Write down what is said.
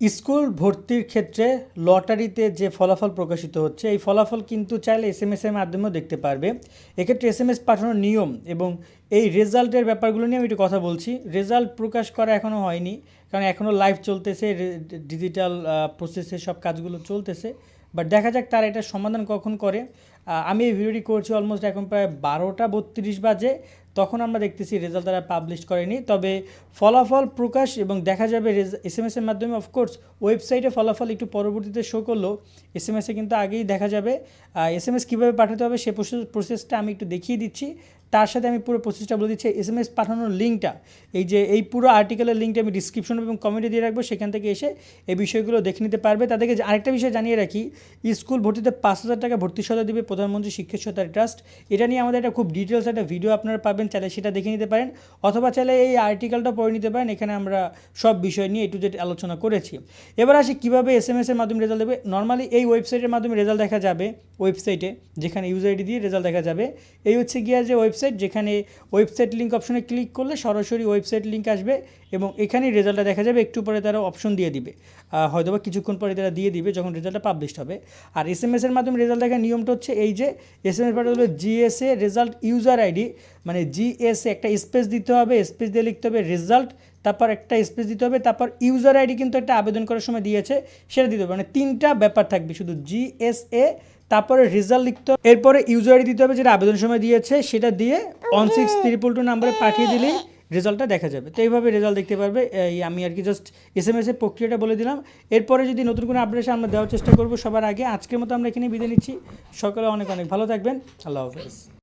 School ভর্তির ক্ষেত্রে লটারিতে যে ফলাফল প্রকাশিত হচ্ছে, এই ফলাফল কিন্তু চাইলে এস এম এস এর মাধ্যমেও দেখতে পারবে। এক্ষেত্রে এস এম এস পাঠানোর নিয়ম এবং এই রেজাল্টের ব্যাপারগুলো নিয়ে আমি একটু কথা বলছি। রেজাল্ট প্রকাশ করা এখনও হয়নি, কারণ এখনও লাইভ চলতেছে ডিজিটাল প্রসেসে সব কাজগুলো চলতেছে। বাট দেখা যাক তারা এটা সমাধান কখন করে। আমি এই ভিডিওটি করছি অলমোস্ট এখন প্রায় বারোটা বত্রিশ বাজে। তখন আমরা দেখতেছি রেজাল্ট তারা পাবলিশ করেনি। তবে ফলাফল প্রকাশ এবং দেখা যাবে এস এম এসের মাধ্যমে অফকোর্স ওয়েবসাইটে ফলাফল একটু পরবর্তীতে শো করল। এস এম এসে কিন্তু আগেই দেখা যাবে। এস এম এস কীভাবে পাঠাতে হবে সে প্রসেসটা আমি একটু দেখিয়ে দিচ্ছি। তার সাথে আমি পুরো প্রসেসটা বলে দিচ্ছি। এস এম এস পাঠানোর লিঙ্কটা এই যে এই পুরো আর্টিকেলের লিঙ্কটা আমি ডিসক্রিপশন এবং কমেন্টে দিয়ে রাখব, সেখান থেকে এসে এই বিষয়গুলো দেখে নিতে পারবে। তাদেরকে আরেকটা বিষয় জানিয়ে রাখি স্কুল ভর্তিতে পাঁচ হাজার টাকা ভর্তি সহায়তা দেবে প্রধানমন্ত্রী শিক্ষা সহায়তা ট্রাস্ট এটা নিয়ে আমাদের একটা খুব ডিটেলস একটা ভিডিও আপনারা পাবেন, চাইলে সেটা দেখে নিতে পারেন, অথবা চাইলে এই আর্টিকেলটা পড়ে নিতে পারেন। এখানে আমরা সব বিষয় নিয়ে একটু যেটা আলোচনা করেছি। এবার আসি, কীভাবে এস এম এসের মাধ্যমে রেজাল্ট দেবে? নর্মালি এই ওয়েবসাইটের মাধ্যমে রেজাল্ট দেখা যাবে। ওয়েবসাইটে, যেখানে ইউজার আইডি দিয়ে রেজাল্ট দেখা যাবে। এই হচ্ছে গিয়া যে ওয়েবসাইট যেখানে ওয়েবসাইট লিঙ্ক অপশনে ক্লিক করলে সরাসরি ওয়েবসাইট লিঙ্ক আসবে এবং এখানেই রেজাল্টটা দেখা যাবে। একটু পরে তারা অপশন দিয়ে দিবে। হয়তোবা কিছুক্ষণ পরে তারা দিয়ে দিবে যখন রেজাল্টটা পাবলিশ হবে। আর এস এম এসের মাধ্যমে রেজাল্ট দেখার নিয়মটা হচ্ছে এই যে এস এম এস পাঠাতে জিএসএ রেজাল্ট ইউজার আইডি মানে জিএসএ একটা স্পেস দিতে হবে স্পেস দিয়ে লিখতে হবে রেজাল্ট তারপর একটা স্পেস দিতে হবে, তারপর ইউজার আইডি কিন্তু একটা আবেদন করার সময় দিয়েছে, সেটা দিতে হবে। মানে তিনটা ব্যাপার থাকবে, শুধু জিএসএ তারপরে রেজাল্ট লিখতে হবে। এরপরে ইউজার আইডি দিতে হবে যেটা আবেদন সময় দিয়েছে সেটা দিয়ে ওয়ান সিক্স ত্রিপল টু নাম্বারে পাঠিয়ে দিলেই রেজাল্টটা দেখা যাবে। তো এইভাবে রেজাল্ট দেখতে পারবে। এই আমি আর কি জাস্ট এস এম এসের প্রক্রিয়াটা বলে দিলাম। এরপরে যদি নতুন কোনো আপডেট আমরা দেওয়ার চেষ্টা করব সবার আগে। আজকের মতো আমরা এখানে বিদায় নিচ্ছি। সকালে অনেক অনেক ভালো থাকবেন। আল্লাহ হাফেজ।